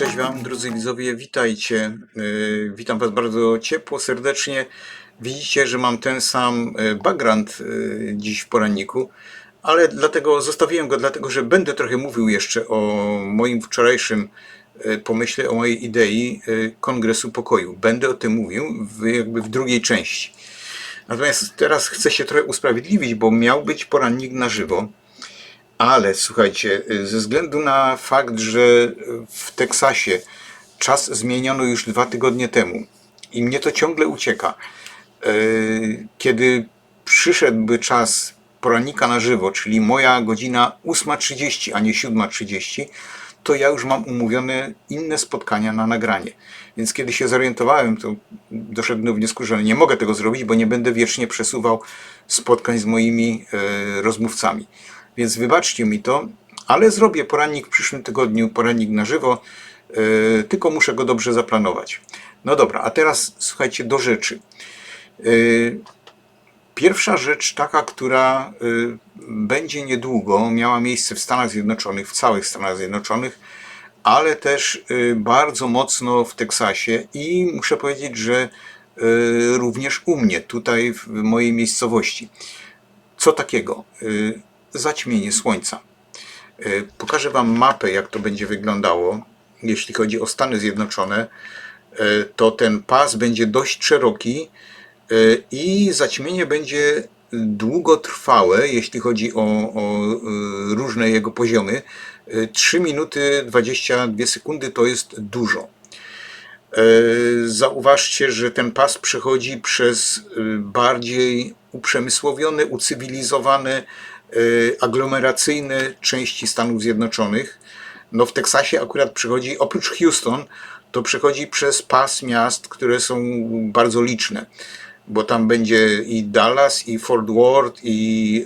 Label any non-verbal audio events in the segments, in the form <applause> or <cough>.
Cześć Wam, drodzy widzowie, witajcie. Yy, Witam Was bardzo ciepło, serdecznie. Widzicie, że mam ten sam yy, background yy, dziś w poranniku, ale dlatego zostawiłem go, dlatego że będę trochę mówił jeszcze o moim wczorajszym yy, pomyśle, o mojej idei Kongresu Pokoju. Będę o tym mówił w, jakby w drugiej części. Natomiast teraz chcę się trochę usprawiedliwić, bo miał być porannik na żywo. Ale słuchajcie, ze względu na fakt, że w Teksasie czas zmieniono już dwa tygodnie temu i mnie to ciągle ucieka. E, Kiedy przyszedłby czas porannika na żywo, czyli moja godzina 8.30, a nie 7.30, to ja już mam umówione inne spotkania na nagranie. Więc kiedy się zorientowałem, to doszedłem do wniosku, że nie mogę tego zrobić, bo nie będę wiecznie przesuwał spotkań z moimi e, rozmówcami. Więc wybaczcie mi to, ale zrobię porannik w przyszłym tygodniu, porannik na żywo, e, tylko muszę go dobrze zaplanować. No dobra, a teraz słuchajcie do rzeczy. E, Pierwsza rzecz, taka, która y, będzie niedługo miała miejsce w Stanach Zjednoczonych, w całych Stanach Zjednoczonych, ale też y, bardzo mocno w Teksasie i muszę powiedzieć, że y, również u mnie, tutaj w mojej miejscowości. Co takiego? Y, Zaćmienie słońca. Y, Pokażę Wam mapę, jak to będzie wyglądało, jeśli chodzi o Stany Zjednoczone. Y, To ten pas będzie dość szeroki y, i zaćmienie będzie długotrwałe, jeśli chodzi o, o y, różne jego poziomy. Y, 3 minuty 22 sekundy to jest dużo. E, Zauważcie, że ten pas przechodzi przez bardziej uprzemysłowione, ucywilizowane, aglomeracyjne części Stanów Zjednoczonych. No w Teksasie akurat przechodzi, oprócz Houston, to przechodzi przez pas miast, które są bardzo liczne, bo tam będzie i Dallas, i Fort Worth, i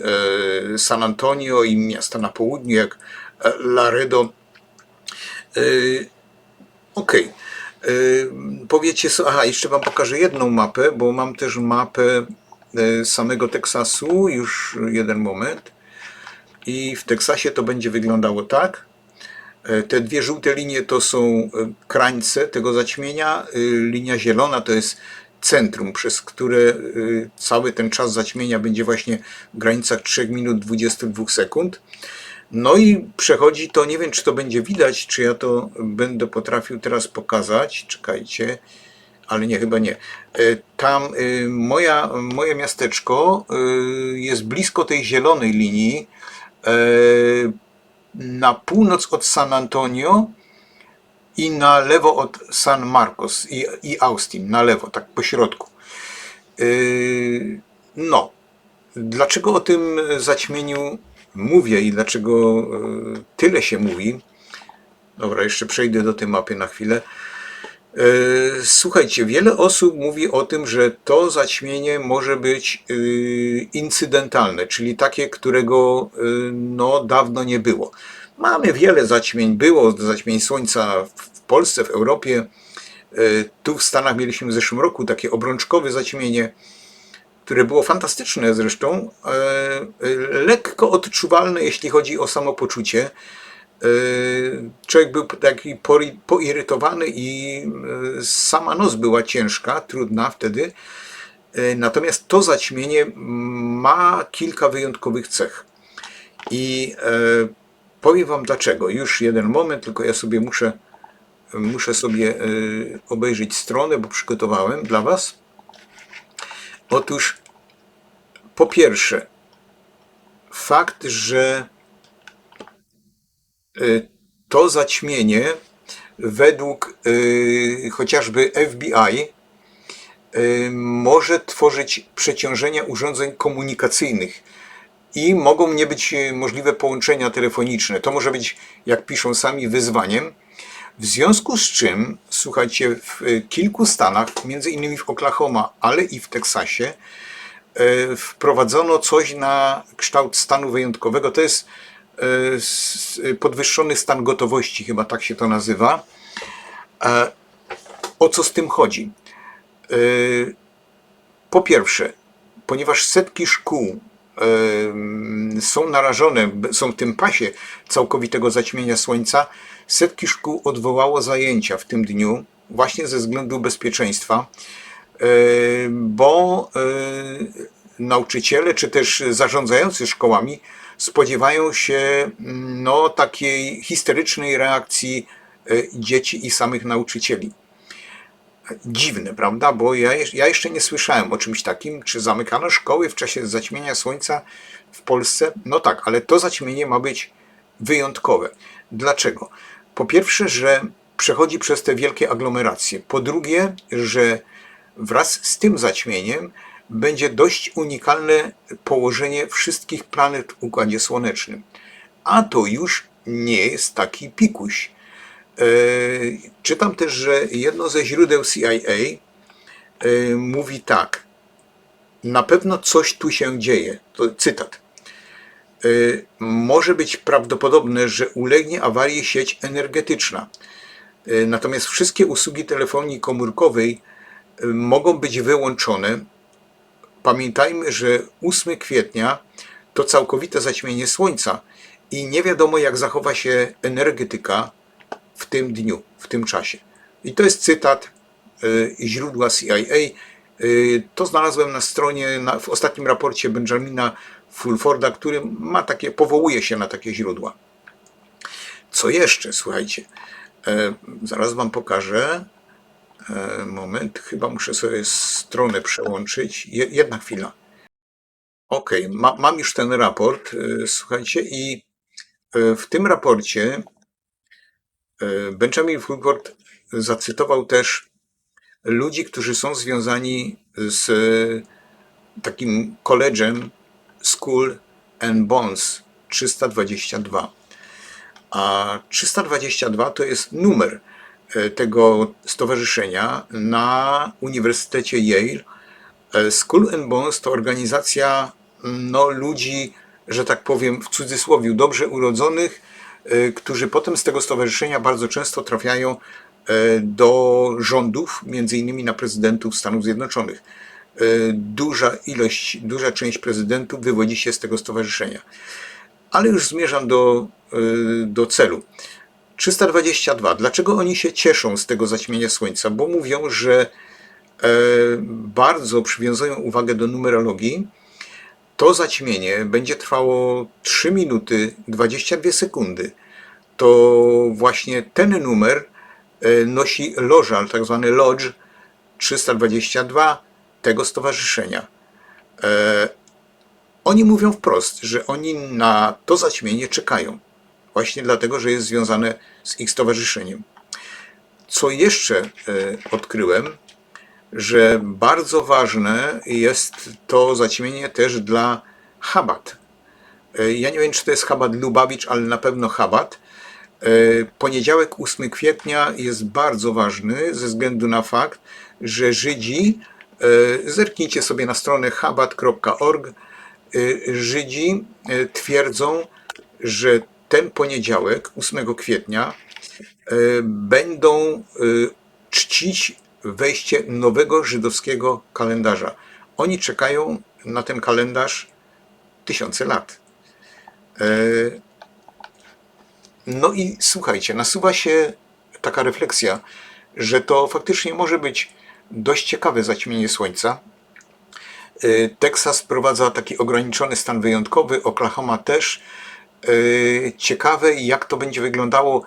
e, San Antonio, i miasta na południu, jak e, Laredo. E, Okej. Y, Powiecie aha, jeszcze Wam pokażę jedną mapę, bo mam też mapę samego Teksasu, już jeden moment. I w Teksasie to będzie wyglądało tak. Te dwie żółte linie to są krańce tego zaćmienia. Linia zielona to jest centrum, przez które y, cały ten czas zaćmienia będzie właśnie w granicach 3 minut 22 sekund. No i przechodzi to, nie wiem czy to będzie widać, czy ja to będę potrafił teraz pokazać. Czekajcie, ale nie, chyba nie. E, Tam y, moja, moje miasteczko y, jest blisko tej zielonej linii. Na północ od San Antonio i na lewo od San Marcos i, i Austin, na lewo, tak po środku. Yy, No, dlaczego o tym zaćmieniu mówię i dlaczego e, tyle się mówi? Dobra, jeszcze przejdę do tej mapy na chwilę. E, Słuchajcie, wiele osób mówi o tym, że to zaćmienie może być incydentalne, czyli takie, którego no, dawno nie było. Mamy wiele zaćmień, było zaćmień słońca w Polsce, w Europie. E, Tu w Stanach mieliśmy w zeszłym roku takie obrączkowe zaćmienie które było fantastyczne zresztą, e, lekko odczuwalne, jeśli chodzi o samopoczucie. E, Człowiek był taki poirytowany i sama noc była ciężka, trudna wtedy. Natomiast to zaćmienie ma kilka wyjątkowych cech. I powiem Wam dlaczego. Już jeden moment, tylko ja sobie muszę, muszę sobie e, obejrzeć stronę, bo przygotowałem dla Was. Otóż po pierwsze, fakt, że y, to zaćmienie według y, chociażby FBI może tworzyć przeciążenia urządzeń komunikacyjnych i mogą nie być y, możliwe połączenia telefoniczne. To może być, jak piszą sami, wyzwaniem. W związku z czym, słuchajcie, w y, kilku stanach, między innymi w Oklahoma, ale i w Teksasie, e, wprowadzono coś na kształt stanu wyjątkowego. To jest e, podwyższony stan gotowości, chyba tak się to nazywa. E, O co z tym chodzi? E, Po pierwsze, ponieważ setki szkół są narażone, są w tym pasie całkowitego zaćmienia słońca, setki szkół odwołało zajęcia w tym dniu właśnie ze względu bezpieczeństwa, bo nauczyciele czy też zarządzający szkołami spodziewają się mm, no, takiej histerycznej reakcji e, dzieci i samych nauczycieli dziwne, prawda? Bo ja, ja jeszcze nie słyszałem o czymś takim, czy zamykano szkoły w czasie zaćmienia słońca w Polsce. No tak, ale to zaćmienie ma być wyjątkowe. Dlaczego? Po pierwsze, że przechodzi przez te wielkie aglomeracje. Po drugie, że wraz z tym zaćmieniem będzie dość unikalne położenie wszystkich planet w Układzie Słonecznym. A to już nie jest taki pikuś. E, Czytam też, że jedno ze źródeł CIA e, mówi tak. Na pewno coś tu się dzieje. To cytat. E, Może być prawdopodobne, że ulegnie awarii sieć energetyczna. Natomiast wszystkie usługi telefonii komórkowej mogą być wyłączone. Pamiętajmy, że 8 kwietnia to całkowite zaćmienie Słońca i nie wiadomo, jak zachowa się energetyka w tym dniu, w tym czasie. I to jest cytat y, źródła CIA. Y, To znalazłem na stronie, w ostatnim raporcie Benjamina Fulforda, który ma takie, powołuje się na takie źródła. Co jeszcze, słuchajcie, e, zaraz Wam pokażę. Moment, chyba muszę sobie stronę przełączyć. Je, jedna chwila. Ok, ma, mam już ten raport, słuchajcie, i w tym raporcie Benjamin Fulford zacytował też ludzi, którzy są związani z e, takim college'em School and Bonds 322. A 322 to jest numer e, tego stowarzyszenia na Uniwersytecie Yale. E, School and Bonds to organizacja no, ludzi, że tak powiem w cudzysłowie, dobrze urodzonych, e, którzy potem z tego stowarzyszenia bardzo często trafiają e, do rządów, między innymi na prezydentów Stanów Zjednoczonych. E, Duża ilość, duża część prezydentów wywodzi się z tego stowarzyszenia. Ale już zmierzam do, do celu. 322. Dlaczego oni się cieszą z tego zaćmienia słońca? Bo mówią, że e, bardzo przywiązują uwagę do numerologii. To zaćmienie będzie trwało 3 minuty 22 sekundy. To właśnie ten numer e, nosi loża, tak zwany lodge 322 tego stowarzyszenia. E, Oni mówią wprost, że oni na to zaćmienie czekają. Właśnie dlatego, że jest związane z ich stowarzyszeniem. Co jeszcze e, odkryłem, że bardzo ważne jest to zaćmienie też dla Chabad. E, Ja nie wiem, czy to jest Chabad Lubawicz, ale na pewno Chabad. E, Poniedziałek 8 kwietnia jest bardzo ważny ze względu na fakt, że Żydzi, e, zerknijcie sobie na stronę chabad.org, Żydzi twierdzą, że ten poniedziałek 8 kwietnia będą czcić wejście nowego żydowskiego kalendarza. Oni czekają na ten kalendarz tysiące lat. E, No i słuchajcie, nasuwa się taka refleksja, że to faktycznie może być dość ciekawe zaćmienie słońca. E, Teksas wprowadza taki ograniczony stan wyjątkowy, Oklahoma też. E, Ciekawe, jak to będzie wyglądało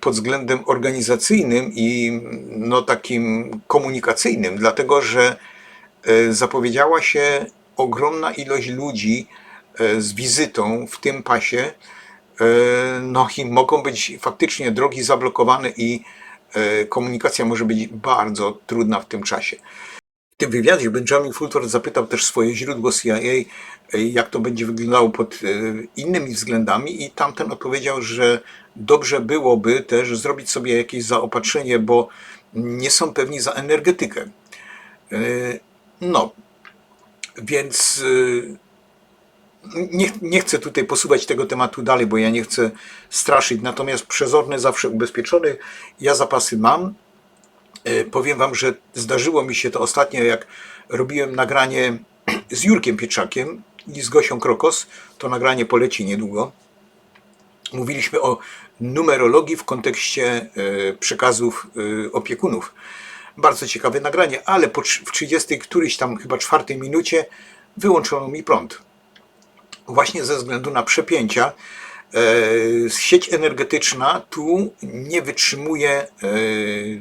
pod względem organizacyjnym i no, takim komunikacyjnym, dlatego że e, zapowiedziała się ogromna ilość ludzi e, z wizytą w tym pasie. No i mogą być faktycznie drogi zablokowane i komunikacja może być bardzo trudna w tym czasie. Tym wywiadzie Benjamin Fulford zapytał też swoje źródło CIA, e, jak to będzie wyglądało pod e, innymi względami i tamten odpowiedział, że dobrze byłoby też zrobić sobie jakieś zaopatrzenie, bo nie są pewni za energetykę. E, No, Więc y, nie, nie chcę tutaj posuwać tego tematu dalej, bo ja nie chcę straszyć. Natomiast przezorny zawsze ubezpieczony. Ja zapasy mam. E, Powiem Wam, że zdarzyło mi się to ostatnio, jak robiłem nagranie <clears throat> z Jurkiem Pieczakiem i z Gosią Krokos. To nagranie poleci niedługo. Mówiliśmy o numerologii w kontekście e, przekazów e, opiekunów. Bardzo ciekawe nagranie, ale w 30 któryś tam chyba czwartej minucie wyłączono mi prąd właśnie ze względu na przepięcia. E, Sieć energetyczna tu nie wytrzymuje e,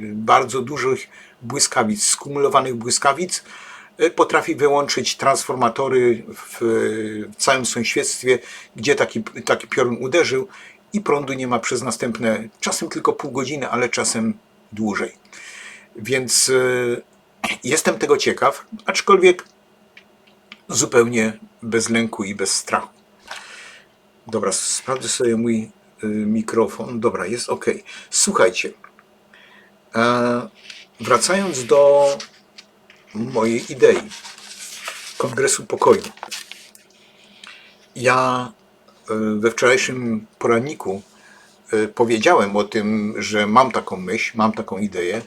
bardzo dużych błyskawic, skumulowanych błyskawic. E, Potrafi wyłączyć transformatory w całym sąsiedztwie, gdzie taki, taki piorun uderzył i prądu nie ma przez następne czasem tylko pół godziny, ale czasem dłużej. Więc jestem tego ciekaw, aczkolwiek zupełnie bez lęku i bez strachu. Dobra, sprawdzę sobie mój y, mikrofon. Dobra, jest ok. Słuchajcie, e, wracając do mojej idei Kongresu Pokoju. Ja y, we wczorajszym poranniku y, powiedziałem o tym, że mam taką myśl, mam taką ideę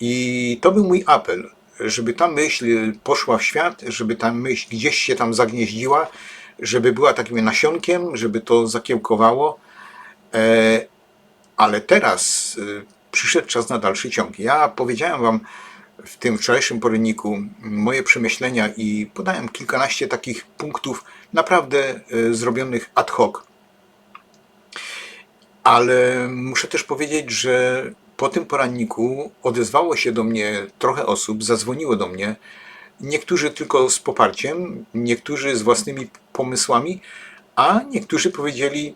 i to był mój apel, żeby ta myśl poszła w świat, żeby ta myśl gdzieś się tam zagnieździła, żeby była takim nasionkiem, żeby to zakiełkowało. E, Ale teraz y, przyszedł czas na dalszy ciąg. Ja powiedziałem Wam w tym wczorajszym poranniku moje przemyślenia i podałem kilkanaście takich punktów naprawdę y, zrobionych ad hoc. Ale muszę też powiedzieć, że po tym poranniku odezwało się do mnie trochę osób, zadzwoniło do mnie. Niektórzy tylko z poparciem, niektórzy z własnymi pomysłami, a niektórzy powiedzieli: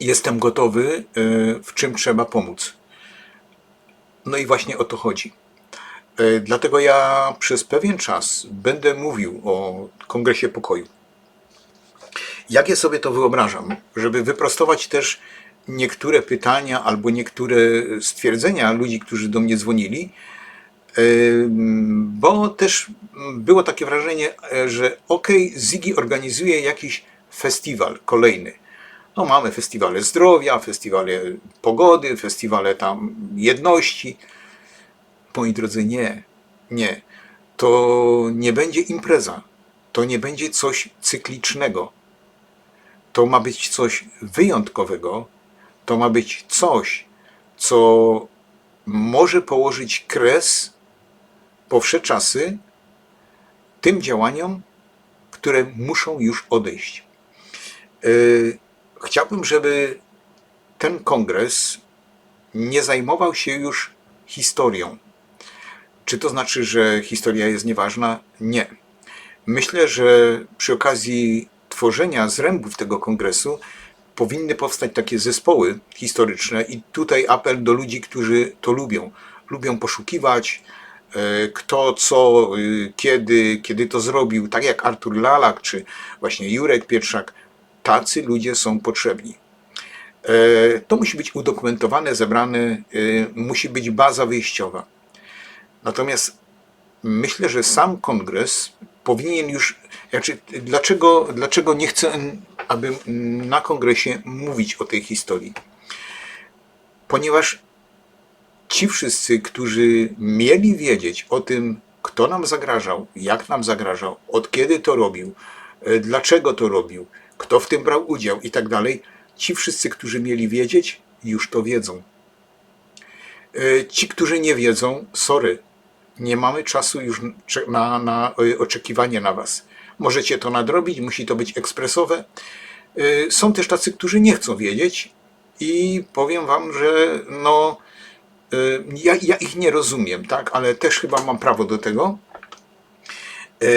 Jestem gotowy, y, w czym trzeba pomóc. No i właśnie o to chodzi. Y, Dlatego ja przez pewien czas będę mówił o Kongresie Pokoju. Jak ja sobie to wyobrażam, żeby wyprostować też niektóre pytania albo niektóre stwierdzenia ludzi, którzy do mnie dzwonili, bo też było takie wrażenie, e, że okej, Ziggy organizuje jakiś festiwal kolejny. No mamy festiwale zdrowia, festiwale pogody, festiwale tam jedności. Moi drodzy, nie, nie. To nie będzie impreza. To nie będzie coś cyklicznego. To ma być coś wyjątkowego. To ma być coś, co może położyć kres po wsze czasy tym działaniom, które muszą już odejść. Yy, Chciałbym, żeby ten kongres nie zajmował się już historią. Czy to znaczy, że historia jest nieważna? Nie. Myślę, że przy okazji tworzenia zrębów tego kongresu powinny powstać takie zespoły historyczne i tutaj apel do ludzi, którzy to lubią. Lubią poszukiwać, e, kto, co, y, kiedy, kiedy to zrobił, tak jak Artur Lalak czy właśnie Jurek Pietrzak. Tacy ludzie są potrzebni. E, To musi być udokumentowane, zebrane, y, musi być baza wyjściowa. Natomiast myślę, że sam kongres powinien już. Znaczy, dlaczego, dlaczego nie chcę, aby na kongresie mówić o tej historii? Ponieważ ci wszyscy, którzy mieli wiedzieć o tym, kto nam zagrażał, jak nam zagrażał, od kiedy to robił, e, dlaczego to robił, kto w tym brał udział i tak dalej, ci wszyscy, którzy mieli wiedzieć, już to wiedzą. E, Ci, którzy nie wiedzą, sorry, nie mamy czasu już na, na e, oczekiwanie na Was. Możecie to nadrobić, musi to być ekspresowe. Są też tacy, którzy nie chcą wiedzieć i powiem Wam, że no, ja, ja ich nie rozumiem, tak, ale też chyba mam prawo do tego. E,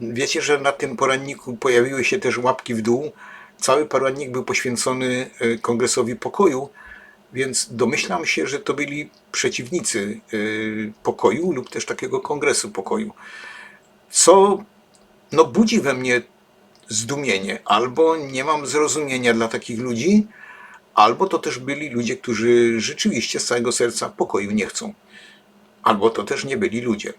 Wiecie, że na tym poranniku pojawiły się też łapki w dół. Cały porannik był poświęcony e, Kongresowi Pokoju, więc domyślam się, że to byli przeciwnicy y, pokoju lub też takiego kongresu pokoju. Co no, budzi we mnie zdumienie. Albo nie mam zrozumienia dla takich ludzi, albo to też byli ludzie, którzy rzeczywiście z całego serca pokoju nie chcą. Albo to też nie byli ludzie.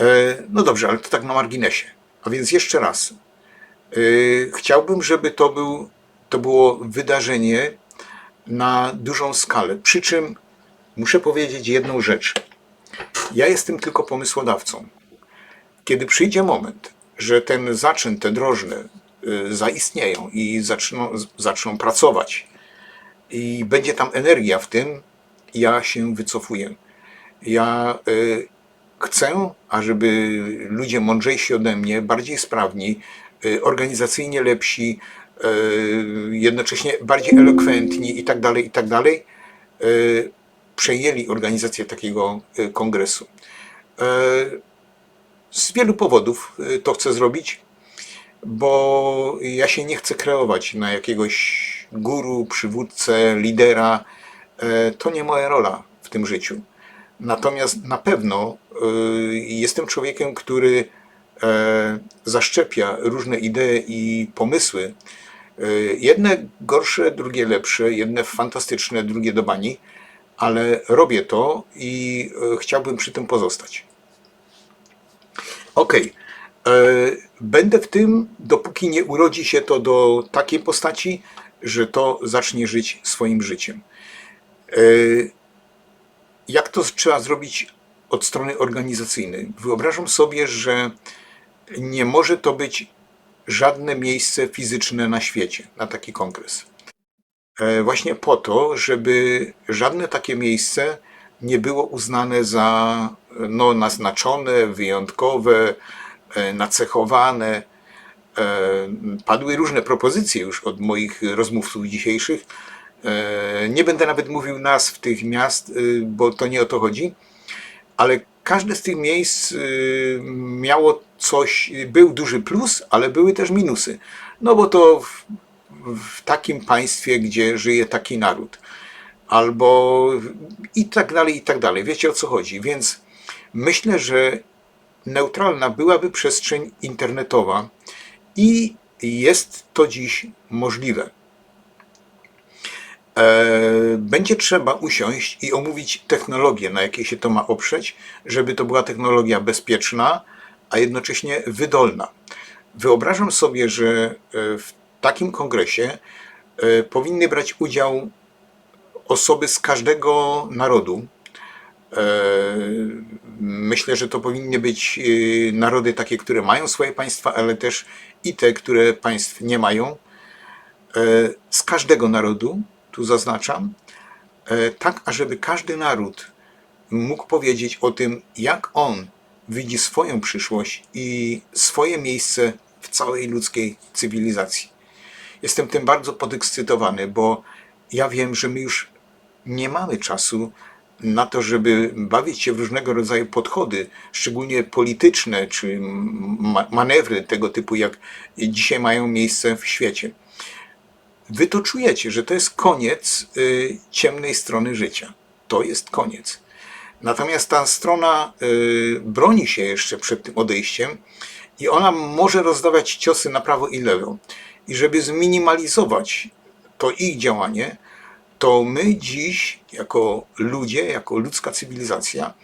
E, No dobrze, ale to tak na marginesie. A więc jeszcze raz. E, Chciałbym, żeby to, był, to było wydarzenie na dużą skalę. Przy czym muszę powiedzieć jedną rzecz. Ja jestem tylko pomysłodawcą. Kiedy przyjdzie moment, że ten zaczyn, te drożne y, zaistnieją i zaczną, zaczną pracować i będzie tam energia w tym, ja się wycofuję. Ja y, chcę, ażeby ludzie mądrzejsi ode mnie, bardziej sprawni, y, organizacyjnie lepsi, y, jednocześnie bardziej elokwentni i tak dalej, i tak dalej, y, przejęli organizację takiego y, kongresu. Y, Z wielu powodów y, to chcę zrobić, bo ja się nie chcę kreować na jakiegoś guru, przywódcę, lidera. E, To nie moja rola w tym życiu. Natomiast na pewno y, jestem człowiekiem, który e, zaszczepia różne idee i pomysły. Jedne gorsze, drugie lepsze, jedne fantastyczne, drugie do bani, ale robię to i chciałbym przy tym pozostać. Okej. E, Będę w tym, dopóki nie urodzi się to do takiej postaci, że to zacznie żyć swoim życiem. E, Jak to trzeba zrobić od strony organizacyjnej? Wyobrażam sobie, że nie może to być żadne miejsce fizyczne na świecie, na taki kongres. E, Właśnie po to, żeby żadne takie miejsce nie było uznane za no, naznaczone, wyjątkowe, e, nacechowane. E, Padły różne propozycje już od moich rozmówców dzisiejszych. E, Nie będę nawet mówił nazw tych miast, bo to nie o to chodzi, ale każde z tych miejsc miało coś, był duży plus, ale były też minusy. No bo to w, w takim państwie, gdzie żyje taki naród albo i tak dalej, i tak dalej. Wiecie o co chodzi. Więc myślę, że neutralna byłaby przestrzeń internetowa i jest to dziś możliwe. E, Będzie trzeba usiąść i omówić technologię, na jakiej się to ma oprzeć, żeby to była technologia bezpieczna, a jednocześnie wydolna. Wyobrażam sobie, że e, w takim kongresie e, powinny brać udział osoby z każdego narodu. E, Myślę, że to powinny być e, narody takie, które mają swoje państwa, ale też i te, które państw nie mają. E, Z każdego narodu, tu zaznaczam, tak ażeby każdy naród mógł powiedzieć o tym, jak on widzi swoją przyszłość i swoje miejsce w całej ludzkiej cywilizacji. Jestem tym bardzo podekscytowany, bo ja wiem, że my już nie mamy czasu na to, żeby bawić się w różnego rodzaju podchody, szczególnie polityczne czy ma- manewry tego typu, jak dzisiaj mają miejsce w świecie. Wy to czujecie, że to jest koniec y, ciemnej strony życia. To jest koniec. Natomiast ta strona y, broni się jeszcze przed tym odejściem i ona może rozdawać ciosy na prawo i lewo. I żeby zminimalizować to ich działanie, to my dziś, jako ludzie, jako ludzka cywilizacja,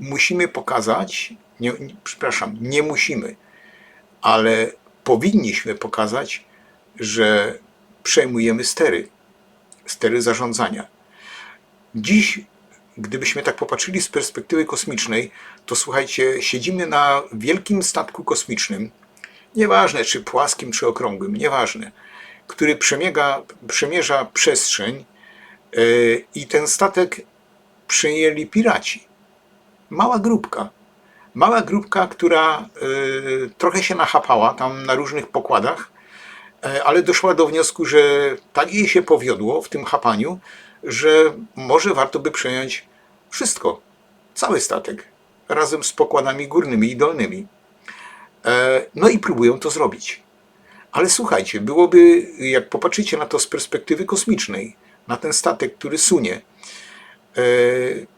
musimy pokazać, nie, przepraszam, nie musimy, ale powinniśmy pokazać, że przejmujemy stery, stery zarządzania. Dziś, gdybyśmy tak popatrzyli z perspektywy kosmicznej, to słuchajcie, siedzimy na wielkim statku kosmicznym, nieważne czy płaskim, czy okrągłym, nieważne, który przemiega, przemierza przestrzeń i ten statek przejęli piraci. Mała grupka. Mała grupka, która yy, trochę się nachapała tam na różnych pokładach, E, ale doszła do wniosku, że tak jej się powiodło w tym chapaniu, że może warto by przejąć wszystko, cały statek, razem z pokładami górnymi i dolnymi. E, No i próbują to zrobić. Ale słuchajcie, byłoby, jak popatrzycie na to z perspektywy kosmicznej, na ten statek, który sunie, e,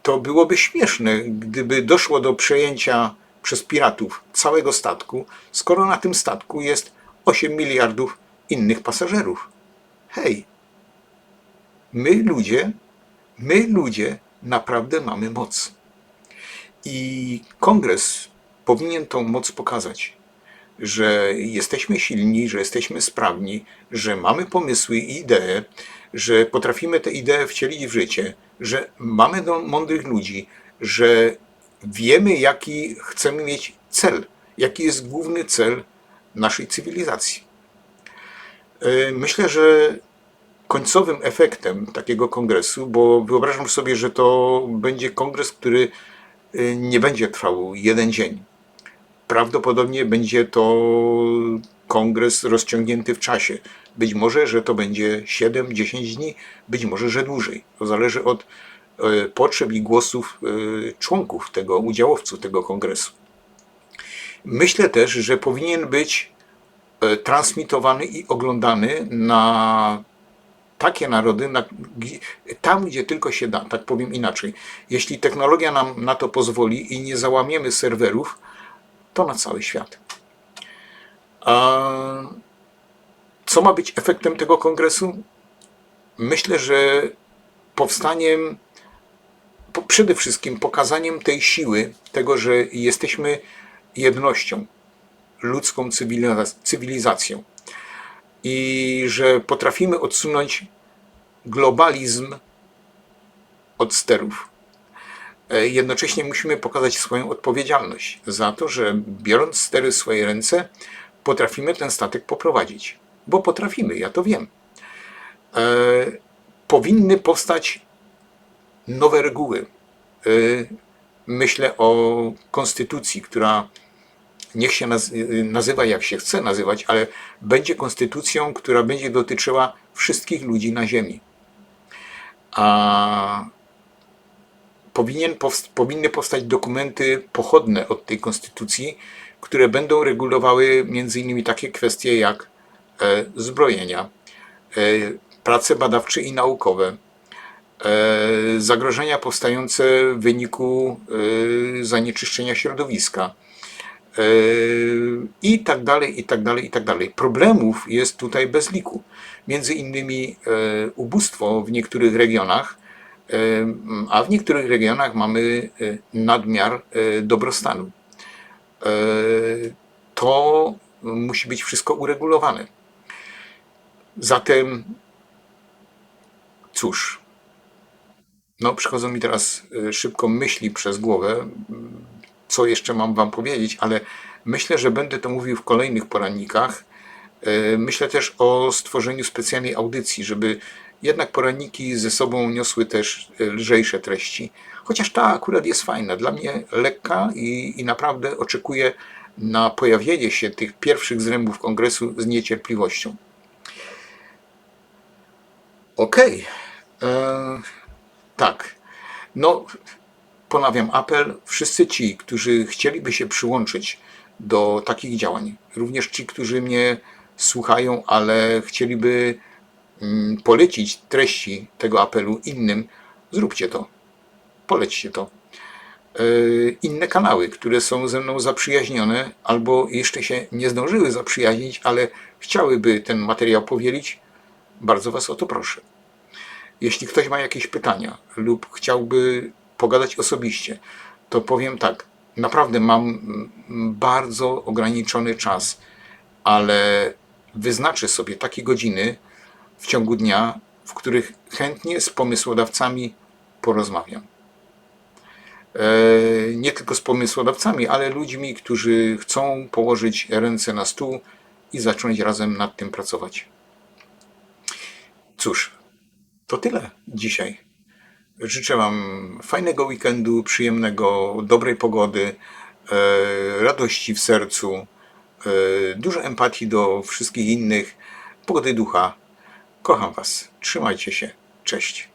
to byłoby śmieszne, gdyby doszło do przejęcia przez piratów całego statku, skoro na tym statku jest 8 miliardów innych pasażerów. Hej, my ludzie, my ludzie naprawdę mamy moc. I kongres powinien tą moc pokazać, że jesteśmy silni, że jesteśmy sprawni, że mamy pomysły i idee, że potrafimy te idee wcielić w życie, że mamy mądrych ludzi, że wiemy, jaki chcemy mieć cel, jaki jest główny cel naszej cywilizacji. E, Myślę, że końcowym efektem takiego kongresu, bo wyobrażam sobie, że to będzie kongres, który y, nie będzie trwał jeden dzień. Prawdopodobnie będzie to kongres rozciągnięty w czasie. Być może, że to będzie 7-10 dni, być może, że dłużej. To zależy od e, potrzeb i głosów e, członków tego, udziałowców tego kongresu. Myślę też, że powinien być e, transmitowany i oglądany na takie narody, na, tam gdzie tylko się da, tak powiem inaczej. Jeśli technologia nam na to pozwoli i nie załamiemy serwerów, to na cały świat. A co ma być efektem tego kongresu? Myślę, że powstaniem, po, przede wszystkim pokazaniem tej siły, tego, że jesteśmy jednością, ludzką cywiliza- cywilizacją i że potrafimy odsunąć globalizm od sterów. E, Jednocześnie musimy pokazać swoją odpowiedzialność za to, że biorąc stery w swoje ręce, potrafimy ten statek poprowadzić. Bo potrafimy, ja to wiem. E, powinny powstać nowe reguły. E, myślę o konstytucji, która niech się y, nazywa jak się chce nazywać, ale będzie konstytucją, która będzie dotyczyła wszystkich ludzi na Ziemi. A powinien powst- powinny powstać dokumenty pochodne od tej konstytucji, które będą regulowały między innymi takie kwestie jak e, zbrojenia, e, prace badawcze i naukowe, e, zagrożenia powstające w wyniku e, zanieczyszczenia środowiska, e, i tak dalej, i tak dalej, i tak dalej. Problemów jest tutaj bez liku. Między innymi e, ubóstwo w niektórych regionach, e, a w niektórych regionach mamy e, nadmiar e, dobrostanu. E, To musi być wszystko uregulowane. Zatem, cóż, no przychodzą mi teraz e, szybko myśli przez głowę, co jeszcze mam Wam powiedzieć, ale myślę, że będę to mówił w kolejnych porannikach. E, Myślę też o stworzeniu specjalnej audycji, żeby jednak poranniki ze sobą niosły też e, lżejsze treści. Chociaż ta akurat jest fajna, dla mnie lekka i, i naprawdę oczekuję na pojawienie się tych pierwszych zrębów kongresu z niecierpliwością. Okej. E, Tak. No, ponawiam apel. Wszyscy ci, którzy chcieliby się przyłączyć do takich działań, również ci, którzy mnie słuchają, ale chcieliby mm, polecić treści tego apelu innym, zróbcie to. Polećcie to. E, Inne kanały, które są ze mną zaprzyjaźnione, albo jeszcze się nie zdążyły zaprzyjaźnić, ale chciałyby ten materiał powielić, bardzo Was o to proszę. Jeśli ktoś ma jakieś pytania lub chciałby pogadać osobiście, to powiem tak. Naprawdę mam bardzo ograniczony czas, ale wyznaczę sobie takie godziny w ciągu dnia, w których chętnie z pomysłodawcami porozmawiam. E, Nie tylko z pomysłodawcami, ale ludźmi, którzy chcą położyć ręce na stół i zacząć razem nad tym pracować. Cóż, to tyle dzisiaj. Życzę Wam fajnego weekendu, przyjemnego, dobrej pogody, e, radości w sercu, e, dużo empatii do wszystkich innych, pogody ducha. Kocham Was. Trzymajcie się. Cześć.